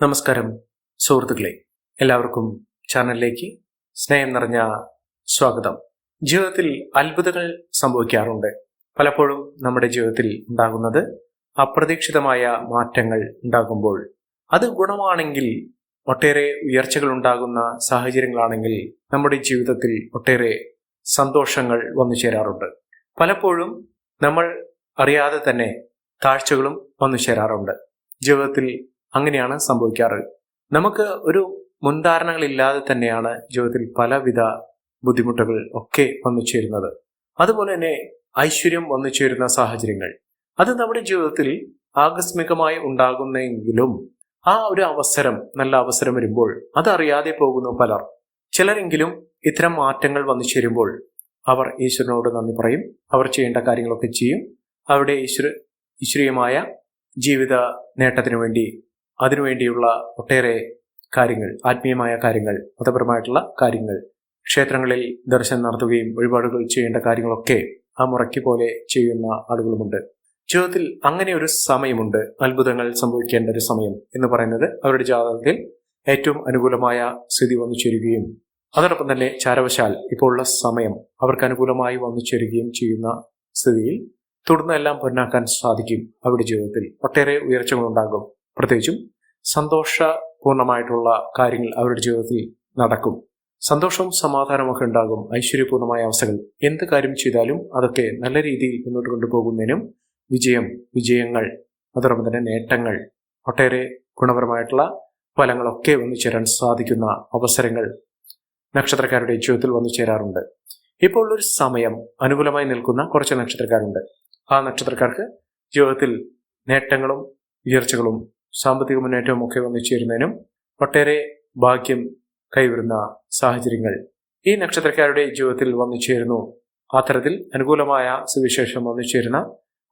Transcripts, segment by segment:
നമസ്കാരം സുഹൃത്തുക്കളെ. എല്ലാവർക്കും ചാനലിലേക്ക് സ്നേഹം നിറഞ്ഞ സ്വാഗതം. ജീവിതത്തിൽ അത്ഭുതങ്ങൾ സംഭവിക്കാറുണ്ട്. പലപ്പോഴും നമ്മുടെ ജീവിതത്തിൽ ഉണ്ടാകുന്നത് അപ്രതീക്ഷിതമായ മാറ്റങ്ങൾ ഉണ്ടാകുമ്പോൾ. അത് ഗുണമാണെങ്കിൽ ഒട്ടേറെ ഉയർച്ചകൾ ഉണ്ടാകുന്ന സാഹചര്യങ്ങളാണെങ്കിൽ നമ്മുടെ ജീവിതത്തിൽ ഒട്ടേറെ സന്തോഷങ്ങൾ വന്നു ചേരാറുണ്ട്. പലപ്പോഴും നമ്മൾ അറിയാതെ തന്നെ താഴ്ചകളും വന്നു ചേരാറുണ്ട്. ജീവിതത്തിൽ അങ്ങനെയാണ് സംഭവിക്കാറ്. നമുക്ക് ഒരു മുൻധാരണകളില്ലാതെ തന്നെയാണ് ജീവിതത്തിൽ പലവിധ ബുദ്ധിമുട്ടുകൾ ഒക്കെ വന്നു ചേരുന്നത്. അതുപോലെ തന്നെ ഐശ്വര്യം വന്നു ചേരുന്ന സാഹചര്യങ്ങൾ. അത് നമ്മുടെ ജീവിതത്തിൽ ആകസ്മികമായി ഉണ്ടാകുന്നെങ്കിലും ആ ഒരു അവസരം നല്ല അവസരം വരുമ്പോൾ അതറിയാതെ പോകുന്നു പലർ. ചിലരെങ്കിലും ഇത്തരം മാറ്റങ്ങൾ വന്നു ചേരുമ്പോൾ അവർ ഈശ്വരനോട് നന്ദി പറയും. അവർ ചെയ്യേണ്ട കാര്യങ്ങളൊക്കെ ചെയ്യും. അവരുടെ ഈശ്വര ഈശ്വരീയമായ ജീവിത നേട്ടത്തിനു വേണ്ടി അതിനുവേണ്ടിയുള്ള ഒട്ടേറെ കാര്യങ്ങൾ ആത്മീയമായ കാര്യങ്ങൾ മതപരമായിട്ടുള്ള കാര്യങ്ങൾ ക്ഷേത്രങ്ങളിൽ ദർശനം നടത്തുകയും വഴിപാടുകൾ ചെയ്യേണ്ട കാര്യങ്ങളൊക്കെ ആ മുറയ്ക്ക് പോലെ ചെയ്യുന്ന ആളുകളുമുണ്ട്. ജീവിതത്തിൽ അങ്ങനെ ഒരു സമയമുണ്ട് അത്ഭുതങ്ങൾ സംഭവിക്കേണ്ട ഒരു സമയം എന്ന് പറയുന്നത് അവരുടെ ജാതകത്തിൽ ഏറ്റവും അനുകൂലമായ സ്ഥിതി വന്നു ചേരുകയും അതോടൊപ്പം തന്നെ ചാരവശാൽ ഇപ്പോൾ ഉള്ള സമയം അവർക്ക് അനുകൂലമായി വന്നു ചേരുകയും ചെയ്യുന്ന സ്ഥിതിയിൽ തുടർന്ന് എല്ലാം പൊന്നാക്കാൻ സാധിക്കും അവരുടെ ജീവിതത്തിൽ. ഒട്ടേറെ ഉയർച്ചകൾ ഉണ്ടാകും പ്രത്യേകിച്ചും സന്തോഷപൂർണമായിട്ടുള്ള കാര്യങ്ങൾ അവരുടെ ജീവിതത്തിൽ നടക്കും. സന്തോഷവും സമാധാനമൊക്കെ ഉണ്ടാകും. ഐശ്വര്യപൂർണമായ അവസ്ഥകൾ. എന്ത് കാര്യം ചെയ്താലും അതൊക്കെ നല്ല രീതിയിൽ മുന്നോട്ട് കൊണ്ടുപോകുന്നതിനും വിജയം വിജയങ്ങൾ അതോടൊപ്പം തന്നെ നേട്ടങ്ങൾ ഒട്ടേറെ ഗുണപരമായിട്ടുള്ള ഫലങ്ങളൊക്കെ വന്നു ചേരാൻ സാധിക്കുന്ന അവസരങ്ങൾ നക്ഷത്രക്കാരുടെ ജീവിതത്തിൽ വന്നു ചേരാറുണ്ട്. ഇപ്പോൾ ഒരു സമയം അനുകൂലമായി നിൽക്കുന്ന കുറച്ച് നക്ഷത്രക്കാരുണ്ട്. ആ നക്ഷത്രക്കാർക്ക് ജീവിതത്തിൽ നേട്ടങ്ങളും ഉയർച്ചകളും സാമ്പത്തിക മുന്നേറ്റവും ഒക്കെ വന്നു ചേരുന്നതിനും ഒട്ടേറെ ഭാഗ്യം കൈവരുന്ന സാഹചര്യങ്ങൾ ഈ നക്ഷത്രക്കാരുടെ ജീവിതത്തിൽ വന്നു ചേരുന്നു അത്തരത്തിൽ അനുകൂലമായ സുവിശേഷം വന്നു ചേരുന്ന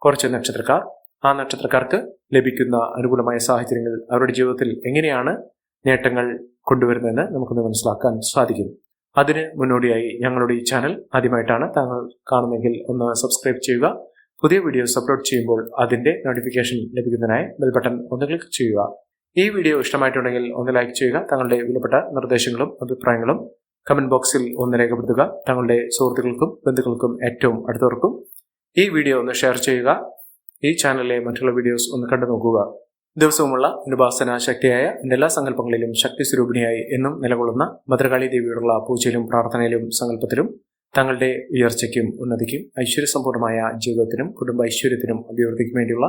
കുറച്ച് നക്ഷത്രക്കാർ ആ നക്ഷത്രക്കാർക്ക് ലഭിക്കുന്ന അനുകൂലമായ സാഹചര്യങ്ങൾ അവരുടെ ജീവിതത്തിൽ എങ്ങനെയാണ് നേട്ടങ്ങൾ കൊണ്ടുവരുന്നതെന്ന് നമുക്കൊന്ന് മനസ്സിലാക്കാൻ സാധിക്കും. അതിന് മുന്നോടിയായി ഞങ്ങളുടെ ഈ ചാനൽ ആദ്യമായിട്ടാണ് താങ്കൾ കാണുന്നെങ്കിൽ ഒന്ന് സബ്സ്ക്രൈബ് ചെയ്യുക. പുതിയ വീഡിയോസ് അപ്ലോഡ് ചെയ്യുമ്പോൾ അതിന്റെ നോട്ടിഫിക്കേഷൻ ലഭിക്കുന്നതിനായി ബെൽ ബട്ടൺ ഒന്ന് ക്ലിക്ക് ചെയ്യുക. ഈ വീഡിയോ ഇഷ്ടമായിട്ടുണ്ടെങ്കിൽ ഒന്ന് ലൈക്ക് ചെയ്യുക. തങ്ങളുടെ വിലപ്പെട്ട നിർദ്ദേശങ്ങളും അഭിപ്രായങ്ങളും കമന്റ് ബോക്സിൽ ഒന്ന് രേഖപ്പെടുത്തുക. തങ്ങളുടെ സുഹൃത്തുക്കൾക്കും ബന്ധുക്കൾക്കും ഏറ്റവും അടുത്തവർക്കും ഈ വീഡിയോ ഒന്ന് ഷെയർ ചെയ്യുക. ഈ ചാനലിലെ മറ്റുള്ള വീഡിയോസ് ഒന്ന് കണ്ടു നോക്കുക. ദിവസവുമുള്ള അനുപാസന ശക്തിയായ എല്ലാ സങ്കല്പങ്ങളിലും ശക്തി സ്വരൂപിണിയായി എന്നും നിലകൊള്ളുന്ന ഭദ്രകാളി ദേവിയോടുള്ള പൂജയിലും പ്രാർത്ഥനയിലും സങ്കല്പത്തിലും തങ്ങളുടെ ഉയർച്ചയ്ക്കും ഉന്നതിക്കും ഐശ്വര്യസമ്പൂർണമായ ജീവിതത്തിനും കുടുംബ ഐശ്വര്യത്തിനും അഭിവൃദ്ധിക്കും വേണ്ടിയുള്ള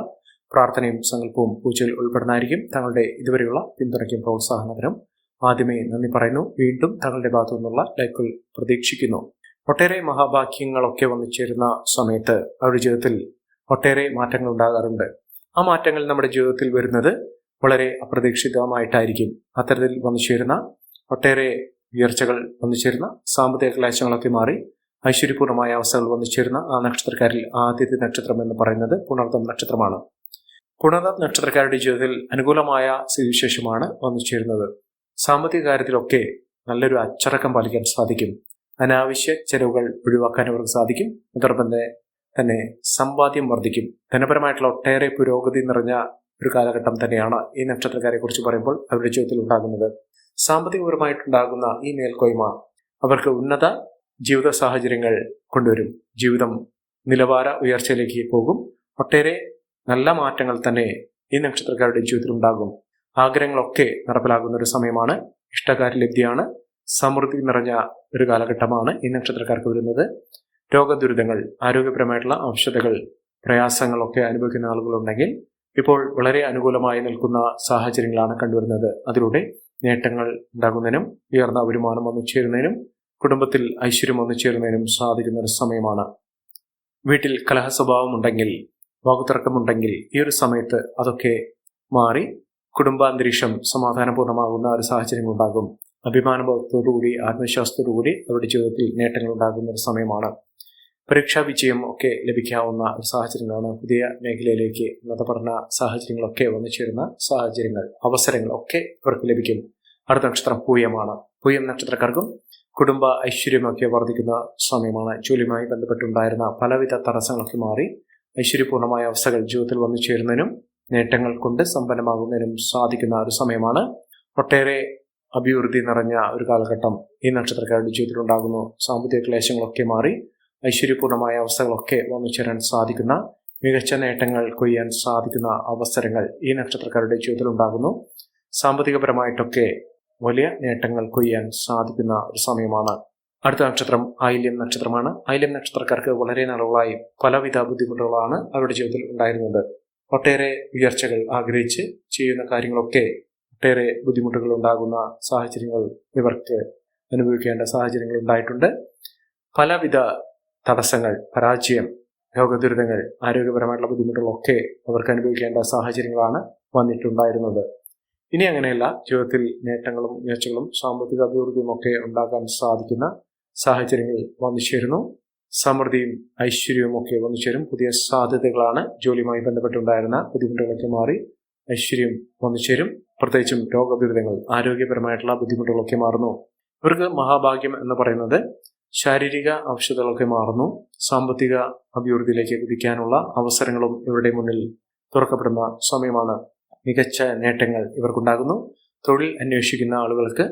പ്രാർത്ഥനയും സങ്കല്പവും പൂജയിൽ ഉൾപ്പെടുന്നതായിരിക്കും തങ്ങളുടെ ഇതുവരെയുള്ള പിന്തുണയ്ക്കും പ്രോത്സാഹനത്തിനും. ആദ്യമേ നന്ദി പറയുന്നു. വീണ്ടും തങ്ങളുടെ ഭാഗത്തു നിന്നുള്ള ലൈക്കുകൾ പ്രതീക്ഷിക്കുന്നു. ഒട്ടേറെ മഹാഭാഗ്യങ്ങളൊക്കെ വന്നു ചേരുന്ന സമയത്ത് അവരുടെ ജീവിതത്തിൽ ഒട്ടേറെ മാറ്റങ്ങൾ ഉണ്ടാകാറുണ്ട്. ആ മാറ്റങ്ങൾ നമ്മുടെ ജീവിതത്തിൽ വരുന്നത് വളരെ അപ്രതീക്ഷിതമായിട്ടായിരിക്കും അത്തരത്തിൽ വന്നു ചേരുന്ന ഒട്ടേറെ ഉയർച്ചകൾ വന്നു ചേരുന്ന സാമ്പത്തിക ക്ലേശങ്ങളൊക്കെ മാറി ഐശ്വര്യപൂർണമായ അവസ്ഥകൾ വന്നു ചേരുന്ന ആ നക്ഷത്രക്കാരിൽ ആദ്യത്തെ നക്ഷത്രം എന്ന് പറയുന്നത് പുണർദം നക്ഷത്രമാണ്. പുണർദം നക്ഷത്രക്കാരുടെ ജീവിതത്തിൽ അനുകൂലമായ സ്ഥിതിവിശേഷമാണ് വന്നു ചേരുന്നത്. സാമ്പത്തിക കാര്യത്തിലൊക്കെ നല്ലൊരു അച്ചടക്കം പാലിക്കാൻ സാധിക്കും. അനാവശ്യ ചെലവുകൾ ഒഴിവാക്കാൻ അവർക്ക് സാധിക്കും. അതോടൊപ്പം തന്നെ സമ്പാദ്യം വർദ്ധിക്കും. ധനപരമായിട്ടുള്ള ഒട്ടേറെ പുരോഗതി നിറഞ്ഞ ഒരു കാലഘട്ടം തന്നെയാണ് ഈ നക്ഷത്രക്കാരെ കുറിച്ച് പറയുമ്പോൾ അവരുടെ ജീവിതത്തിൽ ഉണ്ടാകുന്നത്. സാമ്പത്തികപരമായിട്ടുണ്ടാകുന്ന ഈ മേൽക്കോയ്മ അവർക്ക് ഉന്നത ജീവിത സാഹചര്യങ്ങൾ കൊണ്ടുവരും. ജീവിതം നിലവാര ഉയർച്ചയിലേക്ക് പോകും. ഒട്ടേറെ നല്ല മാറ്റങ്ങൾ തന്നെ ഈ നക്ഷത്രക്കാരുടെ ജീവിതത്തിൽ ഉണ്ടാകും. ആഗ്രഹങ്ങളൊക്കെ നടപ്പിലാകുന്ന ഒരു സമയമാണ്. ഇഷ്ടകാര്യലബ്ധിയാണ്. സമൃദ്ധി നിറഞ്ഞ ഒരു കാലഘട്ടമാണ് ഈ നക്ഷത്രക്കാർക്ക് വരുന്നത്. രോഗദുരിതങ്ങൾ ആരോഗ്യപരമായിട്ടുള്ള ഔഷധകൾ പ്രയാസങ്ങളൊക്കെ അനുഭവിക്കുന്ന ആളുകളുണ്ടെങ്കിൽ ഇപ്പോൾ വളരെ അനുകൂലമായി നിൽക്കുന്ന സാഹചര്യങ്ങളാണ് കണ്ടുവരുന്നത്. അതിലൂടെ നേട്ടങ്ങൾ ഉണ്ടാകുന്നതിനും ഉയർന്ന വരുമാനം വന്നു ചേരുന്നതിനും കുടുംബത്തിൽ ഐശ്വര്യം വന്നു ചേരുന്നതിനും സാധിക്കുന്ന ഒരു സമയമാണ്. വീട്ടിൽ കലഹ സ്വഭാവം ഉണ്ടെങ്കിൽ വാക്കുതർക്കമുണ്ടെങ്കിൽ ഈ ഒരു സമയത്ത് അതൊക്കെ മാറി കുടുംബാന്തരീക്ഷം സമാധാനപൂർണമാകുന്ന ഒരു സാഹചര്യം ഉണ്ടാകും അഭിമാനബോധത്തോടുകൂടി ആത്മവിശ്വാസത്തോടുകൂടി അവരുടെ ജീവിതത്തിൽ നേട്ടങ്ങൾ ഉണ്ടാകുന്ന ഒരു സമയമാണ്. പരീക്ഷാ വിജയം ഒക്കെ ലഭിക്കാവുന്ന ഒരു സാഹചര്യങ്ങളാണ് പുതിയ മേഖലയിലേക്ക് ഉന്നത പഠന സാഹചര്യങ്ങളൊക്കെ വന്നു ചേരുന്ന സാഹചര്യങ്ങൾ അവസരങ്ങൾ ഒക്കെ ലഭിക്കും. അടുത്ത നക്ഷത്രം പൂയമാണ്. പൂയം നക്ഷത്രക്കാർക്കും കുടുംബ ഐശ്വര്യമൊക്കെ വർദ്ധിക്കുന്ന സമയമാണ്. ജോലിയുമായി ബന്ധപ്പെട്ടുണ്ടായിരുന്ന പലവിധ തടസ്സങ്ങളൊക്കെ മാറി. ഐശ്വര്യപൂർണമായ അവസ്ഥകൾ ജീവിതത്തിൽ വന്നു ചേരുന്നതിനും നേട്ടങ്ങൾ കൊണ്ട് സമ്പന്നമാകുന്നതിനും സാധിക്കുന്ന ഒരു സമയമാണ്. ഒട്ടേറെ അഭിവൃദ്ധി നിറഞ്ഞ ഒരു കാലഘട്ടം ഈ നക്ഷത്രക്കാരുടെ ജീവിതത്തിൽ ഉണ്ടാകുന്നു. സാമ്പത്തിക ക്ലേശങ്ങളൊക്കെ മാറി ഐശ്വര്യപൂർണമായ അവസ്ഥകളൊക്കെ വന്നു ചേരാൻ സാധിക്കുന്ന മികച്ച നേട്ടങ്ങൾ കൊയ്യാൻ സാധിക്കുന്ന അവസരങ്ങൾ ഈ നക്ഷത്രക്കാരുടെ ജീവിതത്തിൽ ഉണ്ടാകുന്നു. സാമ്പത്തികപരമായിട്ടൊക്കെ വലിയ നേട്ടങ്ങൾ കൊയ്യാൻ സാധിക്കുന്ന ഒരു സമയമാണ്. അടുത്ത നക്ഷത്രം ഐല്യം നക്ഷത്രമാണ്. ഐല്യം നക്ഷത്രക്കാർക്ക് വളരെ നാളുകളായി പലവിധ ബുദ്ധിമുട്ടുകളാണ് അവരുടെ ജീവിതത്തിൽ ഉണ്ടായിരുന്നത്. ഒട്ടേറെ ഉയർച്ചകൾ ആഗ്രഹിച്ച് ചെയ്യുന്ന കാര്യങ്ങളൊക്കെ ഒട്ടേറെ ബുദ്ധിമുട്ടുകൾ ഉണ്ടാകുന്ന സാഹചര്യങ്ങൾ ഇവർക്ക് അനുഭവിക്കേണ്ട സാഹചര്യങ്ങൾ ഉണ്ടായിട്ടുണ്ട്. പലവിധ തടസ്സങ്ങൾ പരാജയം രോഗദുരിതങ്ങൾ ആരോഗ്യപരമായിട്ടുള്ള ബുദ്ധിമുട്ടുകളൊക്കെ അവർക്ക് അനുഭവിക്കേണ്ട സാഹചര്യങ്ങളാണ് വന്നിട്ടുണ്ടായിരുന്നത്. ഇനി അങ്ങനെയല്ല ജീവിതത്തിൽ നേട്ടങ്ങളും ഉയർച്ചകളും സാമ്പത്തിക അഭിവൃദ്ധിയും ഒക്കെ ഉണ്ടാക്കാൻ സാധിക്കുന്ന സാഹചര്യങ്ങൾ വന്നു ചേരുന്നു സമൃദ്ധിയും ഐശ്വര്യവും ഒക്കെ വന്നു ചേരും പുതിയ സാധ്യതകളാണ് ജോലിയുമായി ബന്ധപ്പെട്ടുണ്ടായിരുന്ന ബുദ്ധിമുട്ടുകളൊക്കെ മാറി ഐശ്വര്യം വന്നു ചേരും പ്രത്യേകിച്ചും രോഗദുരിതങ്ങൾ ആരോഗ്യപരമായിട്ടുള്ള ബുദ്ധിമുട്ടുകളൊക്കെ മാറുന്നു. ഇവർക്ക് മഹാഭാഗ്യം എന്ന് പറയുന്നത് ശാരീരിക ഔഷധങ്ങളൊക്കെ മാറുന്നു. സാമ്പത്തിക അഭിവൃദ്ധിയിലേക്ക് കുതിക്കാനുള്ള അവസരങ്ങളും ഇവരുടെ മുന്നിൽ തുറക്കപ്പെടുന്ന സമയമാണ്. മികച്ച നേട്ടങ്ങൾ ഇവർക്കുണ്ടാകുന്നു. തൊഴിൽ അന്വേഷിക്കുന്ന ആളുകൾക്ക്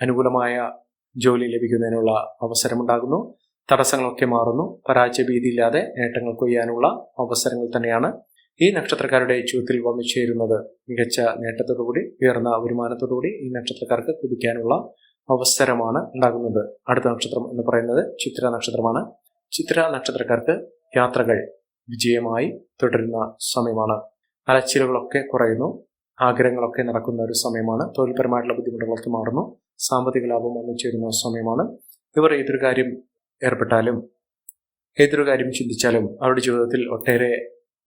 അനുകൂലമായ ജോലി ലഭിക്കുന്നതിനുള്ള അവസരമുണ്ടാകുന്നു. തടസ്സങ്ങളൊക്കെ മാറുന്നു. പരാജയഭീതിയില്ലാതെ നേട്ടങ്ങൾ കൊയ്യാനുള്ള അവസരങ്ങൾ തന്നെയാണ് ഈ നക്ഷത്രക്കാരുടെ ജീവിതത്തിൽ വന്നു ചേരുന്നത്. മികച്ച നേട്ടത്തോടുകൂടി ഉയർന്ന വരുമാനത്തോടുകൂടി ഈ നക്ഷത്രക്കാർക്ക് കുതിക്കാനുള്ള അവസരമാണ് ഉണ്ടാകുന്നത്. അടുത്ത നക്ഷത്രം എന്ന് പറയുന്നത് ചിത്ര നക്ഷത്രമാണ്. ചിത്ര നക്ഷത്രക്കാർക്ക് യാത്രകൾ വിജയമായി തുടരുന്ന സമയമാണ്. അലച്ചിലുകളൊക്കെ കുറയുന്നു. ആഗ്രഹങ്ങളൊക്കെ നടക്കുന്ന ഒരു സമയമാണ്. തൊഴിൽപരമായിട്ടുള്ള ബുദ്ധിമുട്ടുകളൊക്കെ മാറുന്നു. സാമ്പത്തിക ലാഭം വന്നു ചേരുന്ന സമയമാണ്. ഇവർ ഏതൊരു കാര്യം ഏർപ്പെട്ടാലും ഏതൊരു കാര്യം ചിന്തിച്ചാലും അവരുടെ ജീവിതത്തിൽ ഒട്ടേറെ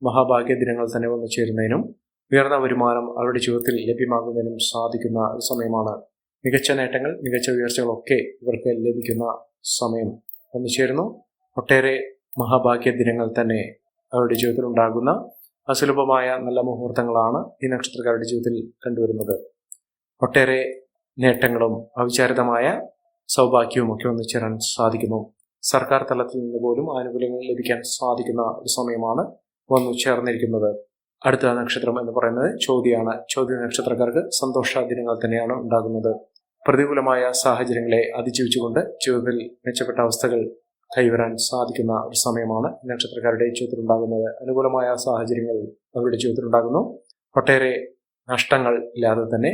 മഹാഭാഗ്യ ദിനങ്ങൾ തന്നെ വന്നു ചേരുന്നതിനും ഉയർന്ന വരുമാനം അവരുടെ ജീവിതത്തിൽ ലഭ്യമാകുന്നതിനും സാധിക്കുന്ന സമയമാണ്. മികച്ച നേട്ടങ്ങൾ മികച്ച ഉയർച്ചകളൊക്കെ ഇവർക്ക് ലഭിക്കുന്ന സമയം വന്നു ചേരുന്നു ഒട്ടേറെ മഹാഭാഗ്യ ദിനങ്ങൾ തന്നെ അവരുടെ ജീവിതത്തിൽ ഉണ്ടാകുന്ന അസുലഭമായ നല്ല മുഹൂർത്തങ്ങളാണ് ഈ നക്ഷത്രക്കാരുടെ ജീവിതത്തിൽ കണ്ടുവരുന്നത്. ഒട്ടേറെ നേട്ടങ്ങളും അവിചാരിതമായ സൗഭാഗ്യവും ഒക്കെ വന്നു ചേരാൻ സാധിക്കുന്നു. സർക്കാർ തലത്തിൽ നിന്ന് പോലും ആനുകൂല്യങ്ങൾ ലഭിക്കാൻ സാധിക്കുന്ന ഒരു സമയമാണ് വന്നു ചേർന്നിരിക്കുന്നത്. അടുത്ത നക്ഷത്രം എന്ന് പറയുന്നത് ചോദ്യമാണ് ചോദ്യ നക്ഷത്രക്കാർക്ക് സന്തോഷ ദിനങ്ങൾ തന്നെയാണ് ഉണ്ടാകുന്നത്. പ്രതികൂലമായ സാഹചര്യങ്ങളെ അതിജീവിച്ചുകൊണ്ട് ജീവിതത്തിൽ മെച്ചപ്പെട്ട അവസ്ഥകൾ കൈവരാൻ സാധിക്കുന്ന ഒരു സമയമാണ്. നക്ഷത്രക്കാരുടെ ജീവിതത്തിൽ ഉണ്ടാകുന്നത് അനുകൂലമായ സാഹചര്യങ്ങൾ അവരുടെ ജീവിതത്തിൽ ഉണ്ടാകുന്നു ഒട്ടേറെ നഷ്ടങ്ങൾ ഇല്ലാതെ തന്നെ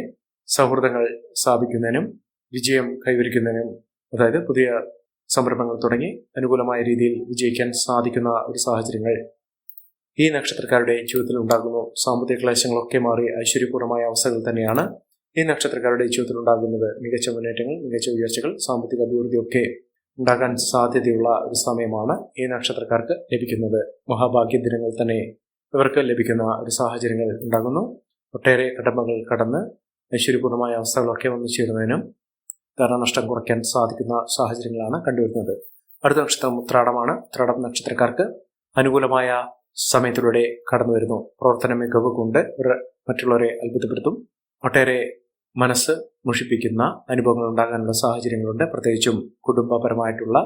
സൗഹൃദങ്ങൾ സ്ഥാപിക്കുന്നതിനും വിജയം കൈവരിക്കുന്നതിനും അതായത് പുതിയ സംരംഭങ്ങൾ തുടങ്ങി അനുകൂലമായ രീതിയിൽ വിജയിക്കാൻ സാധിക്കുന്ന ഒരു സാഹചര്യങ്ങൾ ഈ നക്ഷത്രക്കാരുടെ ജീവിതത്തിൽ ഉണ്ടാകുന്നു. സാമ്പത്തിക ക്ലേശങ്ങളൊക്കെ മാറി ഐശ്വര്യപൂർണമായ അവസ്ഥകൾ തന്നെയാണ് ഈ നക്ഷത്രക്കാരുടെ ജീവിതത്തിൽ ഉണ്ടാകുന്നത്. മികച്ച മുന്നേറ്റങ്ങൾ മികച്ച ഉയർച്ചകൾ സാമ്പത്തിക അഭിവൃദ്ധിയൊക്കെ ഉണ്ടാകാൻ സാധ്യതയുള്ള ഒരു സമയമാണ് ഈ നക്ഷത്രക്കാർക്ക് ലഭിക്കുന്നത്. മഹാഭാഗ്യ ദിനങ്ങൾ തന്നെ ഇവർക്ക് ലഭിക്കുന്ന ഒരു സാഹചര്യങ്ങൾ ഉണ്ടാകുന്നു. ഒട്ടേറെ കടമകൾ കടന്ന് ഐശ്വര്യപൂർണമായ അവസ്ഥകളൊക്കെ വന്നു ചേരുന്നതിനും ധനനഷ്ടം കുറയ്ക്കാൻ സാധിക്കുന്ന സാഹചര്യങ്ങളാണ് കണ്ടുവരുന്നത്. അടുത്ത നക്ഷത്രം ഉത്രാടമാണ്. ഉത്രാടം നക്ഷത്രക്കാർക്ക് അനുകൂലമായ സമയത്തിലൂടെ കടന്നു വരുന്നു. പ്രവർത്തന മികവ് കൊണ്ട് ഇവർ മറ്റുള്ളവരെ അത്ഭുതപ്പെടുത്തും. ഒട്ടേറെ മനസ്സ് മുഷിപ്പിക്കുന്ന അനുഭവങ്ങൾ ഉണ്ടാകാനുള്ള സാഹചര്യങ്ങളുണ്ട്. പ്രത്യേകിച്ചും കുടുംബപരമായിട്ടുള്ള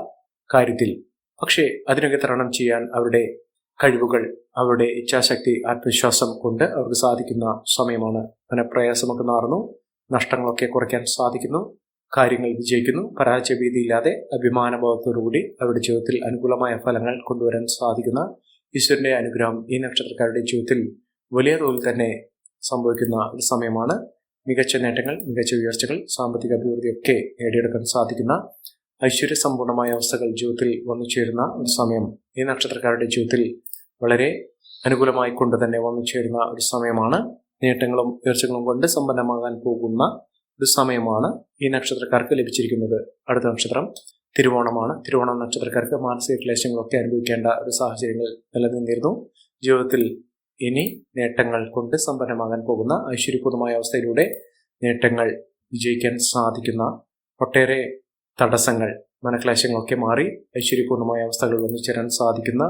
കാര്യത്തിൽ. പക്ഷേ അതിനൊക്കെ തരണം ചെയ്യാൻ അവരുടെ കഴിവുകൾ അവരുടെ ഇച്ഛാശക്തി ആത്മവിശ്വാസം കൊണ്ട് അവർക്ക് സാധിക്കുന്ന സമയമാണ്. അങ്ങനെ പ്രയാസമൊക്കെ മാറുന്നു നഷ്ടങ്ങളൊക്കെ കുറയ്ക്കാൻ സാധിക്കുന്നു കാര്യങ്ങൾ വിജയിക്കുന്നു പരാജയഭീതിയില്ലാതെ അഭിമാനബോധത്തോടുകൂടി അവരുടെ ജീവിതത്തിൽ അനുകൂലമായ ഫലങ്ങൾ കൊണ്ടുവരാൻ സാധിക്കുന്ന ഈശ്വരന്റെ അനുഗ്രഹം ഈ നക്ഷത്രക്കാരുടെ ജീവിതത്തിൽ വലിയ തോതിൽ തന്നെ സംഭവിക്കുന്ന ഒരു സമയമാണ്. മികച്ച നേട്ടങ്ങൾ മികച്ച ഉയർച്ചകൾ സാമ്പത്തിക അഭിവൃദ്ധി ഒക്കെ നേടിയെടുക്കാൻ സാധിക്കുന്ന ഐശ്വര്യ സമ്പൂർണമായ അവസ്ഥകൾ ജീവിതത്തിൽ വന്നു ചേരുന്ന ഒരു സമയം. ഈ നക്ഷത്രക്കാരുടെ ജീവിതത്തിൽ വളരെ അനുകൂലമായി കൊണ്ട് തന്നെ വന്നു ചേരുന്ന ഒരു സമയമാണ്. നേട്ടങ്ങളും ഉയർച്ചകളും കൊണ്ട് സമ്പന്നമാകാൻ പോകുന്ന ഒരു സമയമാണ് ഈ നക്ഷത്രക്കാർക്ക് ലഭിച്ചിരിക്കുന്നത്. അടുത്ത നക്ഷത്രം തിരുവോണമാണ്. തിരുവോണം നക്ഷത്രക്കാർക്ക് മാനസിക ക്ലേശങ്ങളൊക്കെ അനുഭവിക്കേണ്ട ഒരു സാഹചര്യങ്ങൾ നിലനിന്നിരുന്നു. ജീവിതത്തിൽ ഇനി നേട്ടങ്ങൾ കൊണ്ട് സമ്പന്നമാകാൻ പോകുന്ന ഐശ്വര്യപൂർണമായ അവസ്ഥയിലൂടെ നേട്ടങ്ങൾ വിജയിക്കാൻ സാധിക്കുന്ന ഒട്ടേറെ തടസ്സങ്ങൾ മനക്ലേശങ്ങളൊക്കെ മാറി ഐശ്വര്യപൂർണമായ അവസ്ഥകൾ വന്നു ചേരാൻ സാധിക്കുന്ന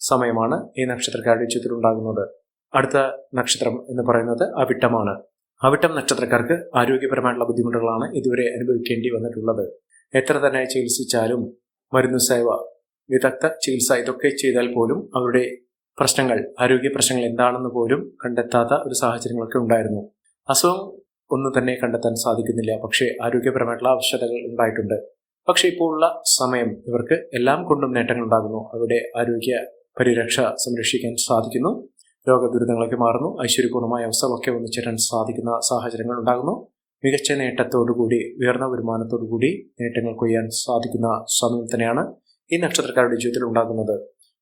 സമയമാണ് ഈ നക്ഷത്രക്കാരുടെ ജീവിതത്തിൽ ഉണ്ടാകുന്നത്. അടുത്ത നക്ഷത്രം എന്ന് പറയുന്നത് അവിട്ടമാണ്. അവിട്ടം നക്ഷത്രക്കാർക്ക് ആരോഗ്യപരമായിട്ടുള്ള ബുദ്ധിമുട്ടുകളാണ് ഇതുവരെ അനുഭവിക്കേണ്ടി വന്നിട്ടുള്ളത്. എത്ര തന്നെ ചികിത്സിച്ചാലും മരുന്ന് സേവ വിദഗ്ധ ചികിത്സ ഇതൊക്കെ ചെയ്താൽ പോലും അവരുടെ പ്രശ്നങ്ങൾ ആരോഗ്യ പ്രശ്നങ്ങൾ എന്താണെന്ന് പോലും കണ്ടെത്താത്ത ഒരു സാഹചര്യങ്ങളൊക്കെ ഉണ്ടായിരുന്നു. അസുഖം ഒന്നും തന്നെ കണ്ടെത്താൻ സാധിക്കുന്നില്ല. പക്ഷേ ആരോഗ്യപരമായിട്ടുള്ള ആവശ്യകതകൾ ഉണ്ടായിട്ടുണ്ട്. പക്ഷേ ഇപ്പോൾ ഉള്ള സമയം ഇവർക്ക് എല്ലാം കൊണ്ടും നേട്ടങ്ങൾ ഉണ്ടാകുന്നു. അവരുടെ ആരോഗ്യ പരിരക്ഷ സംരക്ഷിക്കാൻ സാധിക്കുന്നു. രോഗദുരിതങ്ങളൊക്കെ മാറുന്നു. ഐശ്വര്യപൂർണമായ അവസ്ഥകളൊക്കെ ഒന്നിച്ചേരാൻ സാധിക്കുന്ന സാഹചര്യങ്ങൾ ഉണ്ടാകുന്നു. മികച്ച നേട്ടത്തോടുകൂടി ഉയർന്ന വരുമാനത്തോടുകൂടി നേട്ടങ്ങൾ കൊയ്യാൻ സാധിക്കുന്ന സമയം തന്നെയാണ് ഈ നക്ഷത്രക്കാരുടെ ജീവിതത്തിൽ ഉണ്ടാകുന്നത്.